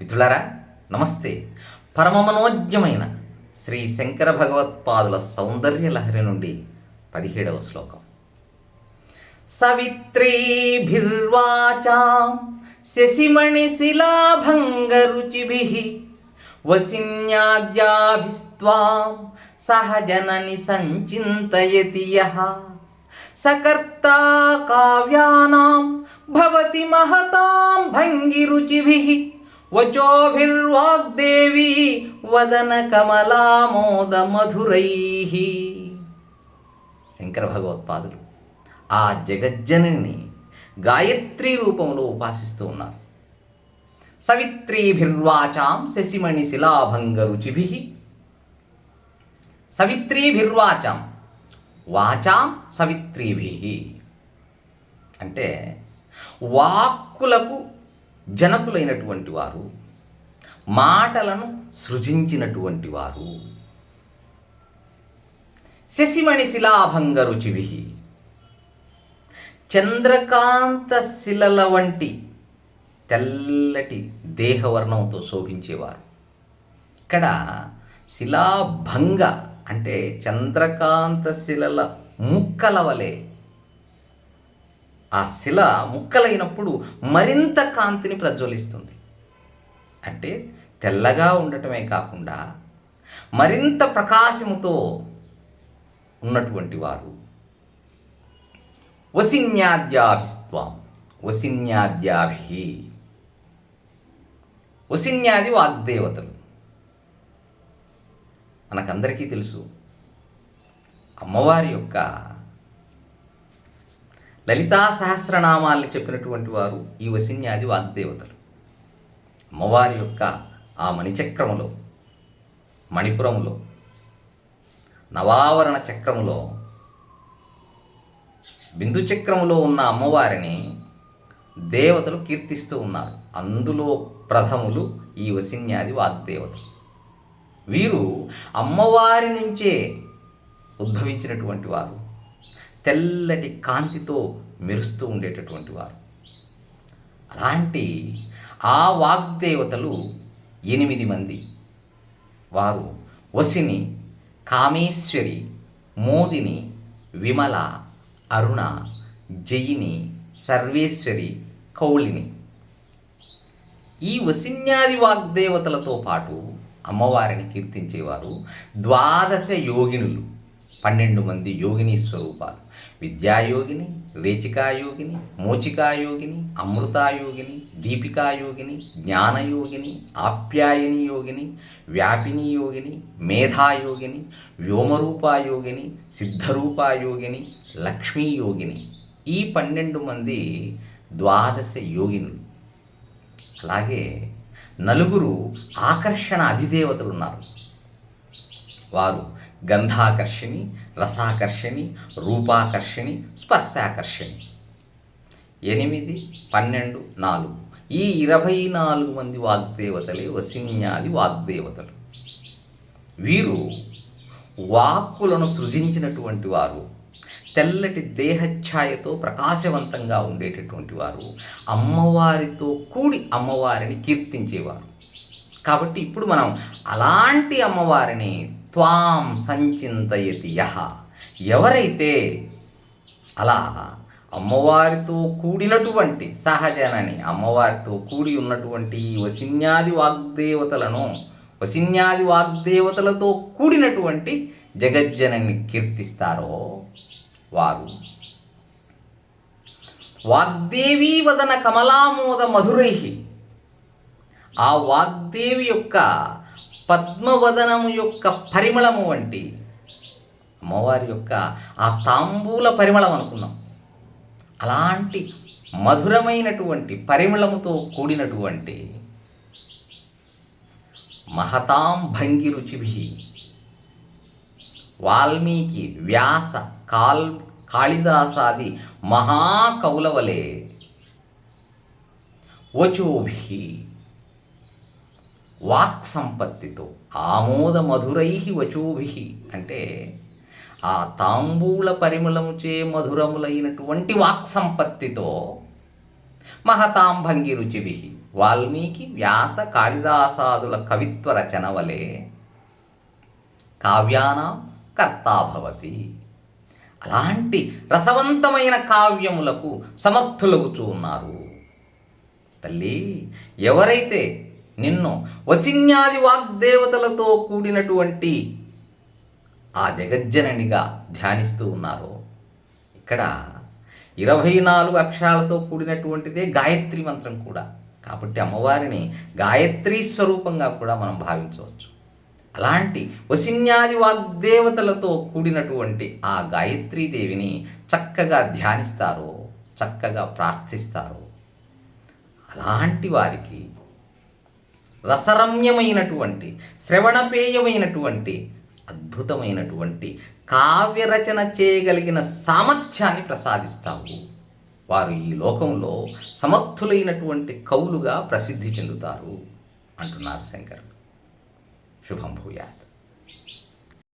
మిత్రులారా నమస్తే. పరమమనోజ్ఞమైన శ్రీ శంకర భగవత్పాదుల సౌందర్య లహరి నుండి పదిహేడవ శ్లోకం. సవిత్రీభిర్వాచాం శశిమణిశిలాభంగరుచిభిः వసిన్యాద్యాభిస్వాం సహజనని సంచింతయతి యః సకర్తా కావ్యానాం భవతి మహతాం భంగిరుచిభిः వచోభిర్వాగ్దేవి వదన కమలామోద మధురై. శంకర భగవత్పాదులు ఆ జగజ్జనని గాయత్రి రూపంలో ఉపాసిస్తూ ఉన్నారు. సవిత్రీభిర్వాచాం శశిమణి శిలాభంగ రుచిభి. సవిత్రీభిర్వాచాం వాచాం సవిత్రీభి. అంటే వాక్కులకు జనకులైనటువంటి వారు మాటలను సృజించినటువంటి వారు. శశిమణి శిలాభంగ రుచివిహి. చంద్రకాంత శిలల వంటి తెల్లటి దేహవర్ణంతో శోభించేవారు. ఇక్కడ శిలాభంగ అంటే చంద్రకాంత శిలల ముక్కల వలె ఆ శిల ముక్కలైనప్పుడు మరింత కాంతిని ప్రజ్వలిస్తుంది. అంటే తెల్లగా ఉండటమే కాకుండా మరింత ప్రకాశముతో ఉన్నటువంటి వారు. వసిన్యాద్యాభిస్త్వం వసిన్యాద్యాభి. వసిన్యాది వాగ్దేవతలు. మనకందరికీ తెలుసు అమ్మవారి యొక్క లలితా సహస్రనామాల్ని చెప్పినటువంటి వారు ఈ వసిన్యాది వాగ్దేవతలు. అమ్మవారి యొక్క ఆ మణిచక్రములో మణిపురంలో నవావరణ చక్రములో బిందు చక్రములో ఉన్న అమ్మవారిని దేవతలు కీర్తిస్తూ ఉన్నారు. అందులో ప్రథములు ఈ వసిన్యాది వాగ్దేవతలు. వీరు అమ్మవారి నుంచే ఉద్భవించినటువంటి వారు. తెల్లటి కాంతితో మెరుస్తూ ఉండేటటువంటి వారు. అలాంటి ఆ వాగ్దేవతలు ఎనిమిది మంది. వారు వసిని కామేశ్వరి మోదిని విమల అరుణ జయిని సర్వేశ్వరి కౌళిని. ఈ వసిన్యాది వాగ్దేవతలతో పాటు అమ్మవారిని కీర్తించేవారు ద్వాదశ యోగినులు. పన్నెండు మంది యోగిని స్వరూపాలు. విద్యాయోగిని రేచికాయోగిని మోచికాయోగిని అమృతాయోగిని దీపికాయోగిని జ్ఞానయోగిని ఆప్యాయని యోగిని వ్యాపిని యోగిని మేధాయోగిని వ్యోమరూపాయోగిని సిద్ధరూపాయోగిని లక్ష్మీయోగిని. ఈ పన్నెండు మంది ద్వాదశ యోగినులు. అలాగే నలుగురు ఆకర్షణ అధిదేవతలు ఉన్నారు. వారు గంధాకర్షిణి రసాకర్షిణి రూపాకర్షిణి స్పర్శాకర్షిణి. ఎనిమిది పన్నెండు నాలుగు. ఈ ఇరవై నాలుగు మంది వాగ్దేవతలే వసిన్యాది వాగ్దేవతలు. వీరు వాక్కులను సృజించినటువంటి వారు తెల్లటి దేహఛాయతో ప్రకాశవంతంగా ఉండేటటువంటి వారు అమ్మవారితో కూడి అమ్మవారిని కీర్తించేవారు. కాబట్టి ఇప్పుడు మనం అలాంటి అమ్మవారిని త్వాం సంచింతయతి యహ ఎవరైతే అలా అమ్మవారితో కూడినటువంటి సహజనని అమ్మవారితో కూడి ఉన్నటువంటి వసిన్యాది వాగ్దేవతలను వసిన్యాది వాగ్దేవతలతో కూడినటువంటి జగజ్జనని కీర్తిస్తారో వారు. వాగ్దేవీ వదన కమలామోద మధురై. ఆ వాగ్దేవి యొక్క పద్మవదనము యొక్క పరిమళము వంటి అమ్మవారి యొక్క ఆ తాంబూల పరిమళం అనుకున్నాం. అలాంటి మధురమైనటువంటి పరిమళముతో కూడినటువంటి మహతాం భంగి రుచిభి వాల్మీకి వ్యాస కాల్ కాళిదాసాది మహాకవులవలే వచోభి. వాక్ సంపత్తితో ఆమోద మధురై వచోభి అంటే ఆ తాంబూల పరిమళముచే మధురములైనటువంటి వాక్ సంపత్తితో మహతాంభంగి రుచిభి వాల్మీకి వ్యాస కాళిదాసాదుల కవిత్వ రచన వలె కావ్యానాం కర్తాభవతి అలాంటి రసవంతమైన కావ్యములకు సమర్థులగుచూ ఉన్నారు. తల్లి ఎవరైతే నిన్ను వసిన్యాది వాగ్దేవతలతో కూడినటువంటి ఆ జగజ్జననిగా ధ్యానిస్తూ ఉన్నారు ఇక్కడ ఇరవై నాలుగు అక్షరాలతో కూడినటువంటిదే గాయత్రి మంత్రం కూడా. కాబట్టి అమ్మవారిని గాయత్రీ స్వరూపంగా కూడా మనం భావించవచ్చు. అలాంటి వసిన్యాది వాగ్దేవతలతో కూడినటువంటి ఆ గాయత్రీదేవిని చక్కగా ధ్యానిస్తారో చక్కగా ప్రార్థిస్తారు అలాంటి వారికి రసరమ్యమైనటువంటి శ్రవణపేయమైనటువంటి అద్భుతమైనటువంటి కావ్యరచన చేయగలిగిన సామర్థ్యాన్ని ప్రసాదిస్తావు. వారు ఈ లోకంలో సమర్థులైనటువంటి కవులుగా ప్రసిద్ధి చెందుతారు అంటున్నారు శంకరుడు శుభం భూయాత్.